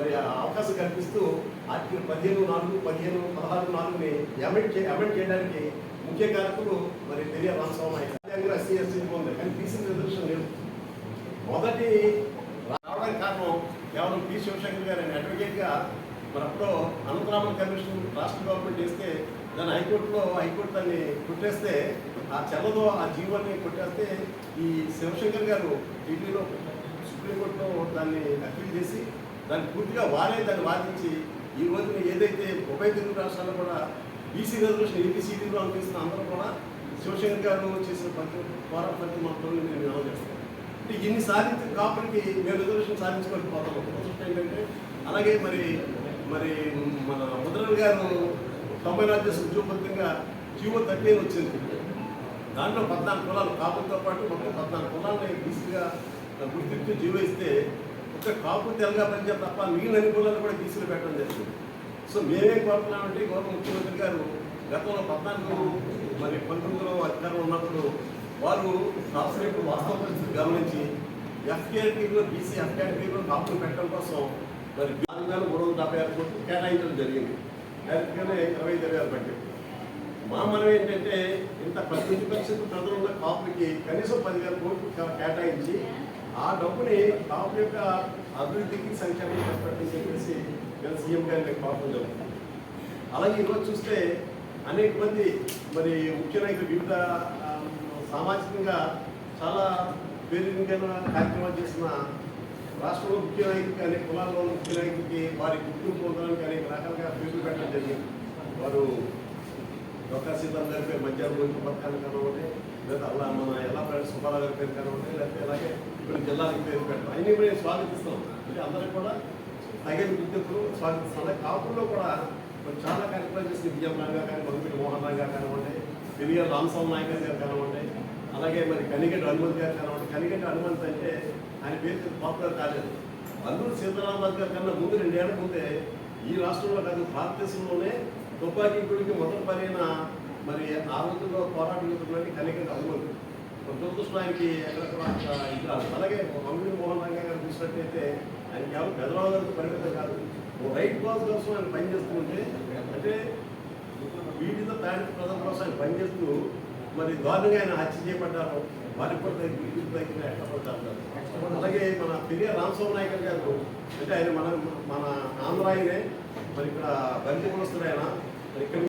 మరి ఆ అవకాశం కల్పిస్తూ ఆర్టికల్ పదిహేను నాలుగు పదిహేను పదహారు నాలుగుని అమెండ్ చే అమెండ్ చేయడానికి ముఖ్య కారకులు మరి పెరియ రామస్వామి నాయకులు ఎస్సీ ఎస్సీ ఉంది కానీ బీసీ రిజర్వేషన్ లేదు. మొదటి రావడానికి కారణం కేవలం పి శివశంకర్ గారు ఆయన అడ్వకేట్గా మరి అప్పుడు అనంతరామన్ కమిషన్ రాష్ట్ర గవర్నమెంట్ చేస్తే దాన్ని హైకోర్టులో హైకోర్టు దాన్ని కొట్టేస్తే ఆ చెల్లదో ఆ జీవాన్ని కొట్టేస్తే ఈ శివశంకర్ గారు ఢిల్లీలో సుప్రీంకోర్టులో దాన్ని అప్పీల్ చేసి దాన్ని పూర్తిగా వారే దాన్ని వాదించి ఈ రోజున ఏదైతే ఉభయ తెలుగు రాష్ట్రాల్లో కూడా బీసీ రిజర్వేషన్ ఏబిసిడీలో అనిపిస్తున్న అందరూ కూడా శివశంకర్ గారు చేసిన ప్రతి పోరాట పద్ధతి మాత్రం నేను నిల్వ చేస్తాను అంటే ఇన్ని సాధించిన కాపులకి మేము రిజర్వేషన్ సాధించుకోలేకపోతాం ప్రస్తుతం ఏంటంటే అలాగే మరి మరి మన ముద్రలు గారు తొంభై నాలుగు చేసిన ఉద్యోగపత్రంగా జీవో థర్టీ వచ్చింది. దాంట్లో పద్నాలుగు కులాలు. కాపులతో పాటు మొత్తం పద్నాలుగు కులాలని బీసీగా గుర్తింపు జీవో ఇస్తే ఒక కాపు తెల్లగా పంచాయత్ తప్ప మిగిలిన అన్ని కూడా బీసీలో పెట్టడం జరిగింది. సో మేమేం కోరుతున్నామంటే గౌరవ ముఖ్యమంత్రి గారు గతంలో పద్నాలుగు మరి పంతొమ్మిదిలో అధికారంలో ఉన్నప్పుడు వారు రాష్ట్ర వాస్తవ పరిస్థితి గమనించి ఎఫ్కేఆర్టీలో బీసీ ఎఫ్ కాపులు పెట్టడం కోసం మరి నాలుగు వేల మూడు వందల డెబ్బై ఆరు కోట్లు కేటాయించడం జరిగింది. అందుకనే ఇరవై ఐదు వేల బడ్జెట్ మా మనం ఏంటంటే ఇంత పద్దెనిమిది పర్సెంట్ ప్రజలు ఉన్న కాపులకి కనీసం పదివేల కోట్లు కేటాయించి ఆ డబ్బుని కాపు యొక్క అభివృద్ధికి సంక్షేమం పెట్టని చెప్పేసి నేను సీఎం గారిని పాపం జరుగుతుంది. అలాగే ఈరోజు చూస్తే అనేక మంది మరి ముఖ్య నాయకులు వివిధ సామాజికంగా చాలా పేరుగా కార్యక్రమాలు చేసిన రాష్ట్రంలో ముఖ్య నాయకుడికి అనేక కులాల్లో ముఖ్య నాయకుడికి వారి గుర్తింపు పొందడానికి అనేక రకాలుగా పేర్లు పెట్టడం జరిగింది. వారు డొక్కా సీతారాం గారి పేరు మధ్యాహ్నం పథకాలు పథకాన్ని లేదా అలా మన ఎలా సుబ్బారావు గారి పేరు కనవండి లేకపోతే అలాగే ఇప్పుడు జిల్లాలకు పేరు పెట్టడం అన్నీ మేము స్వాగతిస్తాం. అంటే అందరికి కూడా తగిన విద్యకు స్వాగతిస్తాం. అలాగే కాపుల్లో కూడా చాలా కార్యక్రమాలు చేసిన విజయం నాగా కానీ మధుమిడి మోహన్ రావు గారు కానివ్వండి పెరియ రామస్వామి నాయక గారు కానివ్వండి అలాగే మరి కనిగడ్డ హనుమంత్ గారు కానివ్వండి. కనిగడ్డ హనుమంత్ అంటే ఆయన పేరు పాపులర్ కాలేదు. అల్లూరు సీతారామరాజు గారి కన్నా ముందు రెండేళ్ళ ముందే ఈ రాష్ట్రంలో కాదు భారతదేశంలోనే తుపాకీ గుడికి మొదటి పడిన మరి ఆ రోజుల్లో పోరాటం చేస్తున్నది కనిగడ్డ హనుమంత్ దురదృష్టం ఆయనకి ఇది రాదు. అలాగే మంగుడి మోహన్ రంగా గారు చూసినట్టయితే ఆయన కేవలం పెదరావు గారికి పరిమితం కాదు. ఓ రైట్ కాజ్ కోసం ఆయన పనిచేస్తుంటే అంటే వీటితో తాడి ప్రజల కోసం ఆయన పనిచేస్తూ మరి దారుణంగా ఆయన హత్య చేయబడ్డారు. వారికి కూడా అలాగే మన పెరియ రామస్వామి నాయకర్ గారు అంటే ఆయన మన మన ఆంధ్ర ఆయనే మరి ఇక్కడ బంతి కులస్తుడు ఆయన. మరి ఇక్కడ